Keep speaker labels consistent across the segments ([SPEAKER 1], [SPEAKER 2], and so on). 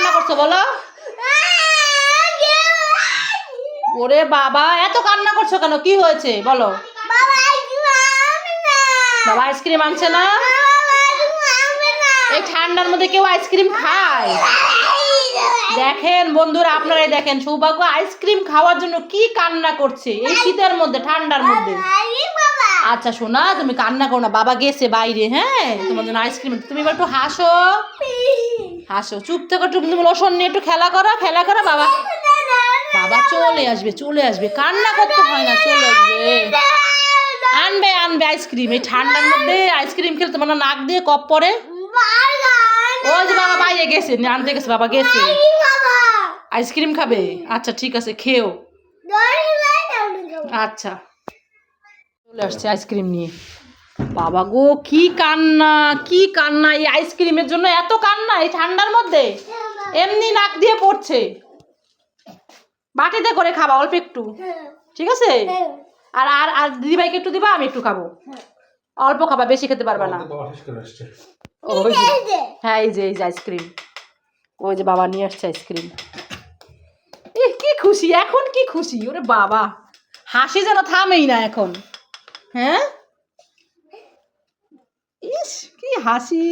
[SPEAKER 1] কান্না করছ, বলো? ওরে বাবা, এত কান্না করছ কেন? কি হয়েছে? বলো। বাবা, আইসক্রিম আনছে না? এই ঠান্ডার মধ্যে কেউ আইসক্রিম খায়? দেখেন বন্ধুরা, আপনারাই দেখেন সৌভাগ্য, আইসক্রিম খাওয়ার জন্য কি কান্না করছে এই শীতের মধ্যে, ঠান্ডার মধ্যে? আচ্ছা শোনা তুমি কান্না করো না বাবা গেছে বাইরে হ্যাঁ? তোমার জন্য আইসক্রিম তুমি এবার একটু হাসো। হাসো চুপ থেকে একটু তুমি লোশন নিয়ে একটু খেলা করো খেলা করো বাবা। বাবা চলে আসবে চলে আসবে কান্না করতে হয় না চলে আসবে। আনবে আনবে আইসক্রিম এই ঠান্ডার মধ্যে আইসক্রিম খেলে তোমার নাক দিয়ে কপ পরে ও যে বাবা বাইরে গেছে আনতে গেছে বাবা গেছে। আইসক্রিম খাবে? আচ্ছা ঠিক আছে খেও। আচ্ছা। চলে আসছে আইসক্রিম নিয়ে। বাবা গো কি কান্না কি কান্না এই আইসক্রিমের জন্য এত কান্না এই ঠান্ডার মধ্যে। এমনি নাক দিয়ে পড়ছে। বাটিতে করে খাবা অল্প একটু। ঠিক আছে? আর আর আর দিদিভাইকে একটু দিবা আমি একটু খাব। অল্প খাবা বেশি খেতে পারবা না। হ্যাঁ এই যে এই যে আইসক্রিম ওই যে বাবা নিয়ে আসছে আইসক্রিম কি খুশি এখন কি খুশি? ওরে বাবা হাসি যেন থামেই না এখন। হ্যাঁ? ইস কি হাসি।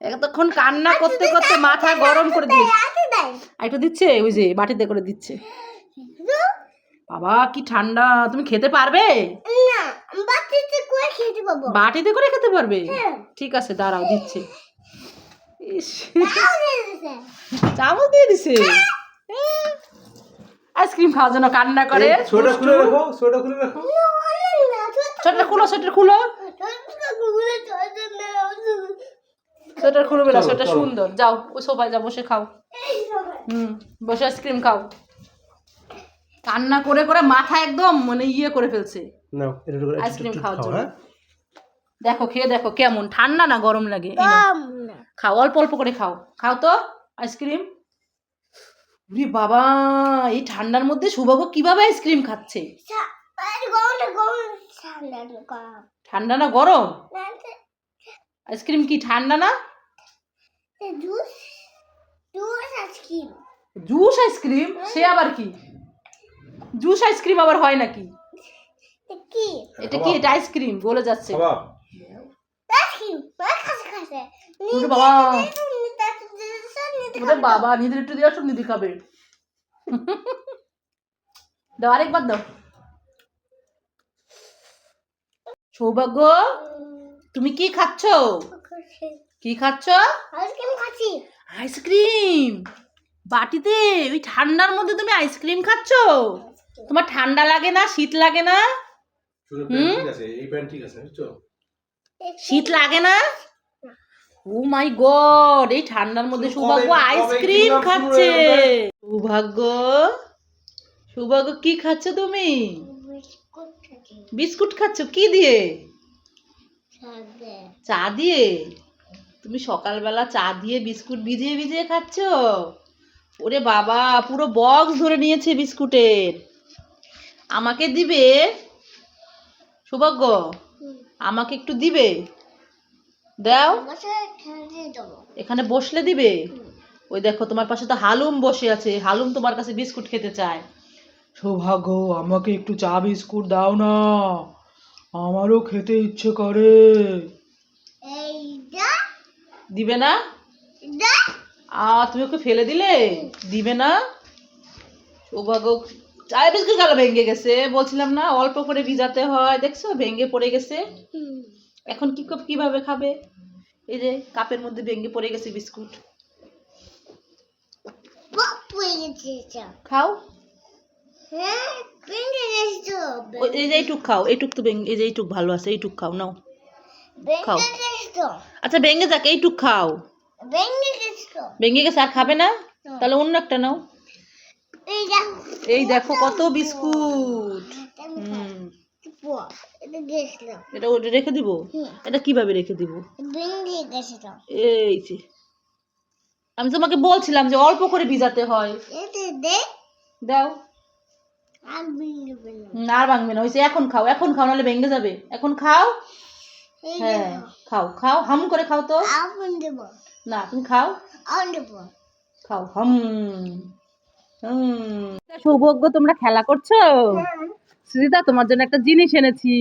[SPEAKER 1] এতক্ষণ কান্না করতে করতে মাথা গরম করে দিয়ে। আর একটু দিচ্ছে ওই যে বাটিতে করে দিচ্ছে। বাবা কি ঠান্ডা তুমি খেতে পারবে? বাটিতে করে খেতে পারবে? ঠিক আছে দাঁড়াও দিচ্ছে। ইস। চামচ দিয়ে দিছে। আইসক্রিম খাওয়ার জন্য কান্না করে।
[SPEAKER 2] সোয়েটার খুলে রাখো সোয়েটার খুলে রাখো।
[SPEAKER 1] সোয়েটার খুলো সোয়েটার খুলো। সোয়েটার খুলবে না সোয়েটার সুন্দর। যাও ওই সোফায় যাও বসে খাও। হুম বসে আইসক্রিম খাও। কান্না করে করে মাথা একদম মানে ইয়ে করে ফেলছে। আইসক্রিম খাওয়ার জন্য।
[SPEAKER 2] হ্যাঁ?
[SPEAKER 1] দেখো খেয়ে দেখো কেমন? ঠান্ডা না গরম লাগে? খাও অল্প অল্প করে খাও। খাও তো আইসক্রিম উরি বাবা এই ঠান্ডার মধ্যে সৌভাগ্য কীভাবে আইসক্রিম খাচ্ছে? ঠান্ডা না গরম। আইসক্রিম কি ঠান্ডা না? Juice ice cream. সে আবার কি? জুস আইসক্রিম আবার হয় নাকি? এটা কি? এটা আইসক্রিম বলে যাচ্ছে।
[SPEAKER 2] বাবা।
[SPEAKER 1] ওরে বাবা একটু দেওয়া সব নিদি খাবে। দাও আরেকবার দাও। সৌভাগ্য? তুমি কি খাচ্ছ? কি খাচ্ছ? আইসক্রিম বাটিতে? ওই ঠান্ডার মধ্যে তুমি আইসক্রিম খাচ্ছ? তোমার ঠান্ডা লাগে না? শীত লাগে না?
[SPEAKER 2] শুনে প্যান্ট ঠিক আছে এই প্যান্ট ঠিক আছে বুঝছ?
[SPEAKER 1] শীত লাগে না? ও মাই গড এই ঠান্ডার মধ্যে সৌভাগ্য আইসক্রিম খাচ্ছে। সৌভাগ্য? সৌভাগ্য কি খাচ্ছ তুমি? বিস্কুট খাচ্ছ? কি দিয়ে? চা দিয়ে। তুমি সকালবেলা চা দিয়ে বিস্কুট ভিজিয়ে ভিজিয়ে খাচ্ছ? ওরে বাবা পুরো বক্স ধরে নিয়েছে বিস্কুটের। আমাকে দিবে? সৌভাগ্য? আমাকে একটু দিবে? দাও। এখানে বসলে দিবে? ওই দেখো তোমার পাশে তো হালুম বসে আছে। হালুম তোমার কাছে বিস্কুট খেতে চায়। সৌভাগ্য আমাকে একটু চা বিস্কুট দাও না। আমারও খেতে ইচ্ছে করে। দিবে না? আ তুমি ওকে ফেলে দিলে? দিবে না? সৌভাগ্য চায় বিস্কুট গেল ভেঙে গেছে? বলছিলাম না অল্প করে ভিজাতে হয়। দেখছ ভেঙে পড়ে গেছে। এখন কি কীভাবে খাবে? এই যে কাপের মধ্যে ভেঙে পড়ে গেছে বিস্কুট। খাও। এই যে এইটুক খাও এইটুক তো এই যে এইটুক ভালো আছে এইটুক খাও নাও। খাও। আচ্ছা ভেঙে যাক এইটুক খাও। ভেঙে গেছে আর খাবে না? তাহলে অন্য একটা নাও। এই দেখো কত বিস্কুট। এটা ওটা রেখে দিব? এটা কীভাবে রেখে দিব? এই যে। আমি তোমাকে বলছিলাম যে অল্প করে ভিজাতে হয়। দাও। আর ভাঙবে না। হয়েছে এখন খাও এখন খাও নাহলে ভেঙে যাবে। এখন খাও। হ্যাঁ খাও খাও হাম করে খাও তো। না তুমি খাও। খাও হাম। সৌভাগ্য তোমরা খেলা করছ? সুজিতা তোমার জন্য একটা জিনিস এনেছি।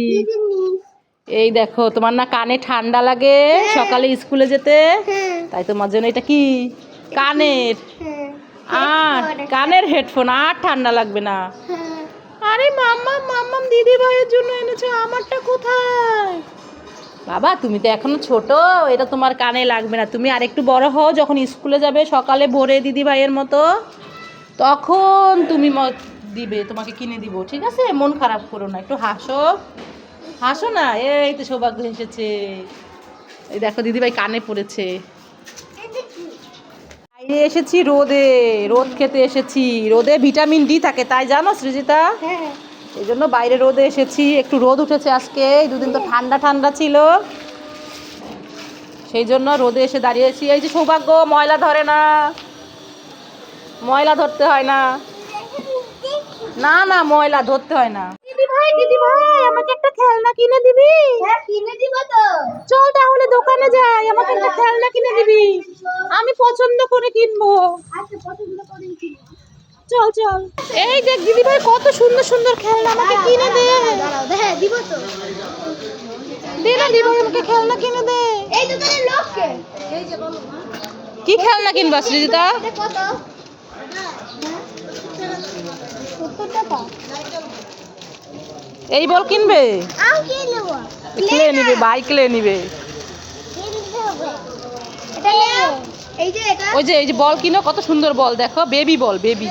[SPEAKER 1] এই দেখো তোমার না কানে ঠান্ডা লাগে। সকালে স্কুলে যেতে। তাই তোমার জন্য এটা কি? কানের। আর কানের হেডফোন আর ঠান্ডা লাগবে না। আরে মাম্মা, মাম্মাম দিদি ভাইয়ের জন্য এনেছো, আমারটা কোথায়? বাবা, তুমি তো এখনও ছোট, এটা তোমার কানে লাগবে না। তুমি আরেকটু বড় হও, যখন স্কুলে যাবে, সকালে ভোরে দিদি ভাইয়ের মতো, তখন তুমি দিবে, তোমাকে কিনে দিব, ঠিক আছে? মন খারাপ করো না, একটু হাসো। হাসো না, এই তো সৌভাগ্য এসেছে। এই দেখো দিদিভাই কানে পড়েছে। বাইরে এসেছি রোদে রোদ খেতে এসেছি। রোদে ভিটামিন ডি থাকে তাই জানো সৃজিতা? এই জন্য বাইরে রোদে এসেছি একটু রোদ উঠেছে আজকে এই দুদিন তো ঠান্ডা ঠান্ডা ছিল। সেই জন্য রোদে এসে দাঁড়িয়েছি। এই যে সৌভাগ্য ময়লা ধরে না। ময়লা ধরতে হয় না। না না ময়লা ধরতে হয় না। দিদি ভাই দিদি ভাই আমাকে একটা খেলনা কিনে দিবি?
[SPEAKER 3] কিনে দিব তো।
[SPEAKER 1] চল তাহলে দোকানে যাই আমাকে একটা খেলনা কিনে দিবি। আমি পছন্দ করে কিনবো।
[SPEAKER 3] আচ্ছা করে কিনবো?
[SPEAKER 1] চল চল। এই দেখ দিদি ভাই কত সুন্দর সুন্দর খেলনা আমাকে কিনে দে।
[SPEAKER 3] হ্যাঁ দিব তো।
[SPEAKER 1] দে না দিদি ভাই আমাকে খেলনা কিনে দে।
[SPEAKER 3] এই দোকানের লোককে। এই যে বলো
[SPEAKER 1] কি খেলনা কিনবা সৃজিতা?
[SPEAKER 3] কত?
[SPEAKER 1] এই বল কিনবে? ক্লে নিবে। বাইক ক্লে নিবে।
[SPEAKER 3] এটা নেব এই যে এটা?
[SPEAKER 1] ওই যে এই যে বল কিনো কত সুন্দর বল দেখো বেবি বল বেবি।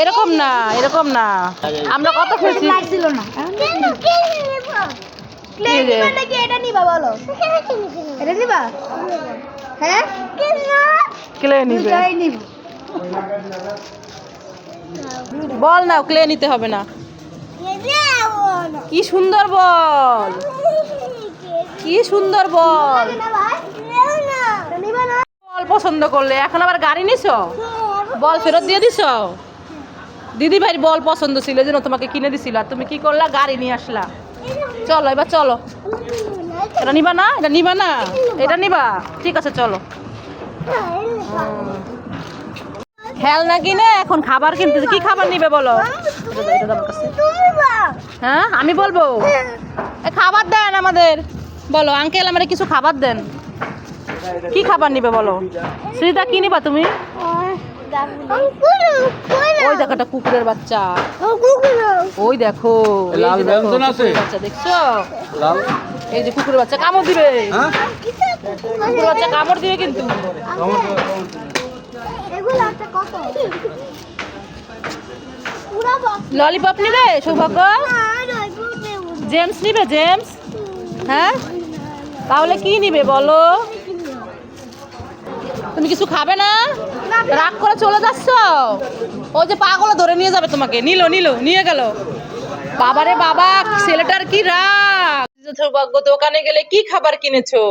[SPEAKER 1] এরকম না? এরকম না আমরা কত খেয়েছি
[SPEAKER 3] লাগছিল না। এটা নিবা বলো? এটা নিবা? হ্যাঁ?
[SPEAKER 1] ক্লে নিবে। বল নাও ক্লে নিতে হবে না। কি সুন্দর বল। কি সুন্দর বল। বল পছন্দ করলে। এখন আবার গাড়ি নিছো? বল ফেরত দিয়ে দিছ? দিদি ভাইয়ের বল পছন্দ ছিল যেন তোমাকে কিনে দিছিল। আর তুমি কি করলা? গাড়ি নিয়ে আসলা। চলো এবার চলো। এটা নিবা না? এটা নিবা না? এটা নিবা? ঠিক আছে চলো। খেলনা কিনে এখন খাবার কিনতে কি খাবার নিবে বলো। হ্যাঁ আমি বলব? এ, খাবার দেন আমাদের। বলো আঙ্কেল আমাদের কিছু খাবার দেন। কি খাবার নিবে বলো? শ্রীদা কি নিবা তুমি? ওই দেখো একটা কুকুরের বাচ্চা। ওই দেখো
[SPEAKER 2] লাল ব্যঞ্জন আছে?
[SPEAKER 1] বাচ্চা দেখছ? এই যে কুকুরের বাচ্চা কামড় দিবে।
[SPEAKER 2] হ্যাঁ?
[SPEAKER 1] কুকুরের বাচ্চা কামড় দিবে কিন্তু। ললিপপ নিবে সৌভাগ্য? জেমস নিবে জেমস? হ্যাঁ? তাহলে কি নিবে বলো? তুমি কিছু খাবে না? রাগ করে চলে যাচ্ছ? ওই যে পাগলা ধরে নিয়ে যাবে তোমাকে। নিল নিল নিয়ে গেল। বাবারে বাবা ছেলেটার কি রাগ? সৌভাগ্য দোকানে গেলে কি খাবার কিনেছো?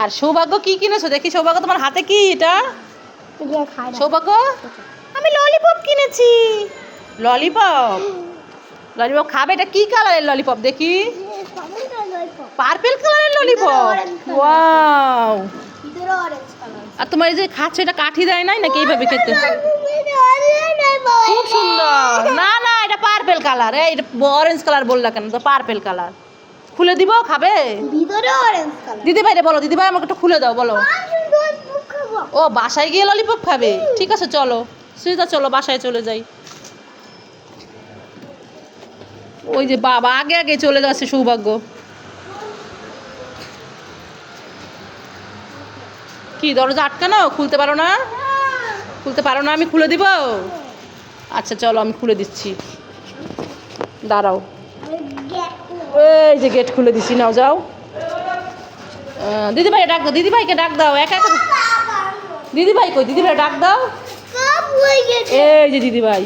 [SPEAKER 3] আর
[SPEAKER 1] সৌভাগ্য কি কিনেছো? দেখি সৌভাগ্য তোমার হাতে কি এটা? সৌভাগ্য? আমি ললিপপ কিনেছি। ললিপপ ললিপপ খাবে? এটা কি কালারের ললিপপ দেখি। পার্পেল কালারের ললিপপ ওয়াও আর তোমার এই যে খাচ্ছে এটা কাঠি দেয় নাই নাকি এইভাবে খেতে? খুব সুন্দর। না না এটা পার্পেল কালার এই অরেঞ্জ কালার বললা কেন? তো পার্পেল কালার খুলে দিব? খাবে?
[SPEAKER 3] ভিতরে অরেঞ্জ কালার
[SPEAKER 1] দিদি ভাই বলো দিদি ভাই আমাকে একটু খুলে দাও বলো।
[SPEAKER 3] খাব।
[SPEAKER 1] ও বাসায় গিয়ে ললিপপ খাবে? ঠিক আছে চলো। সুজিতা চলো বাসায় চলে যাই। ওই যে বাবা আগে আগে চলে যাচ্ছে সৌভাগ্য। কি দরজা আটকানো? খুলতে পারো না? খুলতে পারো না আমি খুলে দিব? আচ্ছা চলো আমি খুলে দিচ্ছি। দাঁড়াও। এই যে গেট খুলে দিছি নাও যাও। দিদিভাই ডাক দাও। দিদিভাইকে ডাক দাও। একা একা দিদিভাই কই? দিদিভাই ডাক দাও। এই যে দিদিভাই।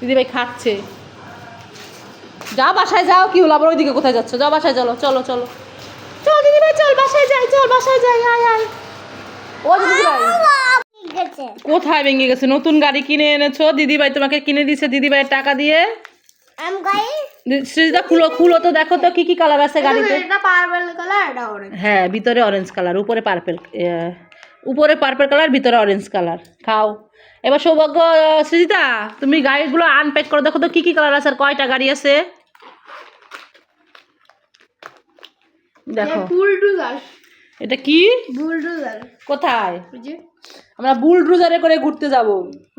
[SPEAKER 1] দিদিভাই খাচ্ছে। যা বাসায় যাও কি হলো? আবার ওইদিকে কোথায় যাচ্ছ? যাও বাসায় চলো চলো চলো। চল দিদিভাই চল বাসায় যাই চল বাসায় যাই আয় আয়। ও যে
[SPEAKER 3] ঠিক আছে
[SPEAKER 1] কোথায় ভেঙে গেছে? নতুন গাড়ি কিনে এনেছো? দিদিভাই তোমাকে কিনে দিয়েছে দিদিভাইয়ের টাকা দিয়ে। সৃজিতা খুলো খুলো তো দেখো তো কি কি কালার আছে গাড়িতে। হ্যাঁ ভিতরে অরেঞ্জ কালার উপরে পার্পেল উপরে পার্পেল কালার ভিতরে অরেঞ্জ কালার খাও। এবার সৌভাগ্য সৃজিতা তুমি গাড়িগুলো আনপ্যাক করে। দেখো তো কি কি কালার আছে আর কয়টা গাড়ি আছে? দেখো।
[SPEAKER 3] বুলডোজার।
[SPEAKER 1] এটা কি?
[SPEAKER 3] বুলডোজার।
[SPEAKER 1] কোথায়? আমরা বুলড্রুজারে করে ঘুরতে যাব।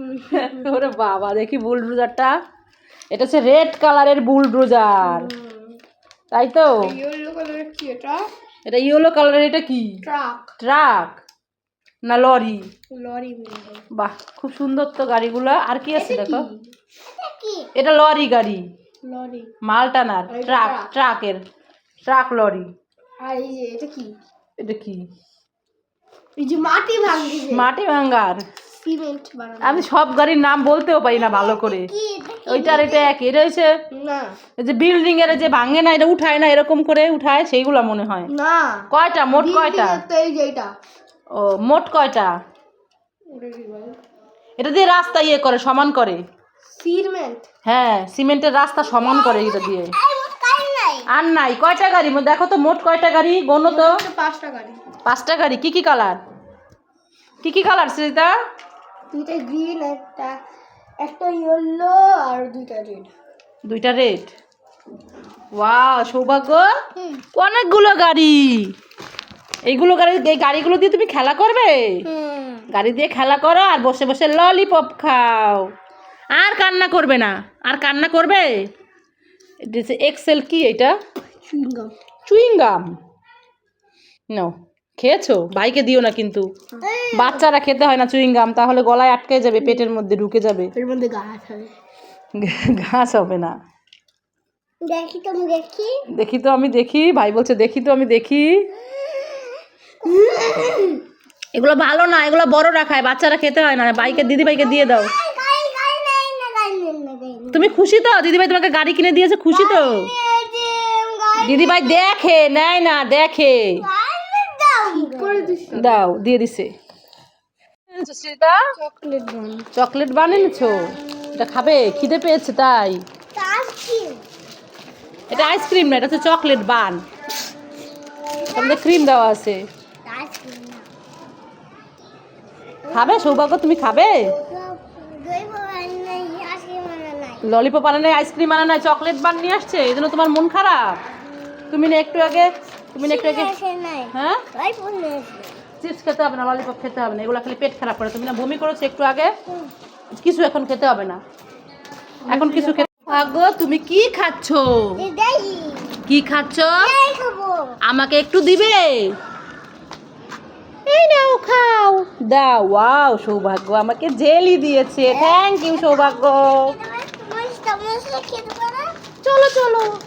[SPEAKER 1] ওরে বাবা দেখি বুলড্রুজারটা এটা হচ্ছে রেড কালারের বুলড্রুজার তাই তো?
[SPEAKER 3] এটা
[SPEAKER 1] এটা? ইয়েলো কালারের এটা কি?
[SPEAKER 3] ট্রাক।
[SPEAKER 1] ট্রাক। না লরি।
[SPEAKER 3] লরি
[SPEAKER 1] বাহ খুব সুন্দর তো গাড়িগুলো। আর কি আছে দেখো? এটা লরি গাড়ি।
[SPEAKER 3] লরি।
[SPEAKER 1] মাল টানার ট্রাক। ট্রাকের। Truck lorry.
[SPEAKER 3] আর এই যে এটা কি?
[SPEAKER 1] এটা কি?
[SPEAKER 3] এই যে মাটি ভাঙছে
[SPEAKER 1] মাটি ভাঙ্গার।
[SPEAKER 3] সিমেন্ট বানানো।
[SPEAKER 1] আমি সব গাড়ির নাম বলতেও পারি না ভালো করে। ওইটার এটা এক এটা হচ্ছে
[SPEAKER 3] না।
[SPEAKER 1] এই যে বিল্ডিং এর যে ভাঙে না এটা উঠায় না এরকম করে উঠায় সেইগুলো মনে হয়।
[SPEAKER 3] না।
[SPEAKER 1] কয়টা? মোট কয়টা?
[SPEAKER 3] এই যে এটা।
[SPEAKER 1] ও মোট কয়টা? এটা দিয়ে রাস্তা ইয়ে করে সমান করে।
[SPEAKER 3] সিমেন্ট?
[SPEAKER 1] হ্যাঁ সিমেন্টের রাস্তা সমান করে এটা দিয়ে। আর নাই। কয়টা গাড়ি? মো- দেখো তো মোট কয়টা গাড়ি? গোনো তো।
[SPEAKER 3] পাঁচটা গাড়ি।
[SPEAKER 1] পাঁচটা গাড়ি। কি কি কালার? কি কি কালার সৃজিতা?
[SPEAKER 3] দুইটা গ্রিন একটা একটা ইয়েলো আর দুইটা রেড
[SPEAKER 1] দুইটা রেড ওয়াও সৌভাগ্য। অনেকগুলো গাড়ি। এইগুলো গাড়ি এই গাড়িগুলো দিয়ে তুমি খেলা করবে? গাড়ি দিয়ে খেলা করো আর বসে বসে ললিপপ খাও। আর কান্না করবে না। আর কান্না করবে? এক্সেল কি এটা?
[SPEAKER 3] চুইংগাম
[SPEAKER 1] চুইংগাম নো খেয়েছো? ভাইকে দিও না কিন্তু। বাচ্চারা খেতে হয় না চুইংগাম তাহলে গলায় আটকে যাবে পেটের মধ্যে ঢুকে যাবে।
[SPEAKER 3] মধ্যে গাছ হবে।
[SPEAKER 1] ঘাস হবে না।
[SPEAKER 3] দেখি তুমি দেখি।
[SPEAKER 1] দেখি তো আমি দেখি ভাই বলছে দেখি তো আমি দেখি। এগুলো ভালো না এগুলো বড় রাখায় বাচ্চারা খেতে হয় না। বাইকে দিদি ভাইকে দিয়ে দাও। তুমি খুশি তো? দিদি ভাই তোমাকে গাড়ি কিনে দিয়েছে, খুশি তো? দিদি ভাই দেখে, নেয় না, দেখে। দাও, দিয়ে দিছে।
[SPEAKER 3] চকলেট বান
[SPEAKER 1] এটা খাবে? খিদে পেয়েছে তাই। এটা আইসক্রিম না, এটা হচ্ছে চকলেট বান। মধ্যে ক্রিম দেওয়া আছে। খাবে? সৌভাগ্য, তুমি খাবে? ললিপপ আনা নাই আইসক্রিম আনা নাই চকলেট বান নিয়ে আসছে এই জন্য তোমার মন খারাপ। তুমি না একটু আগে তুমি না একটু আগে হ্যাঁ? চিপস খেতে হবে না ললিপপ খেতে হবে না এগুলো খেলে পেট খারাপ করে তুমি না বমি করেছ একটু আগে? কিছু এখন খেতে হবে না। এখন কিছু খেতে আগো তুমি কি খাচ্ছ? কি খাচ্ছ? আমাকে একটু দিবে? এই নাও খাও। দাও ওয়াও সৌভাগ্য আমাকে জেলি দিয়েছে। থ্যাংক ইউ সৌভাগ্য। চলো চলো।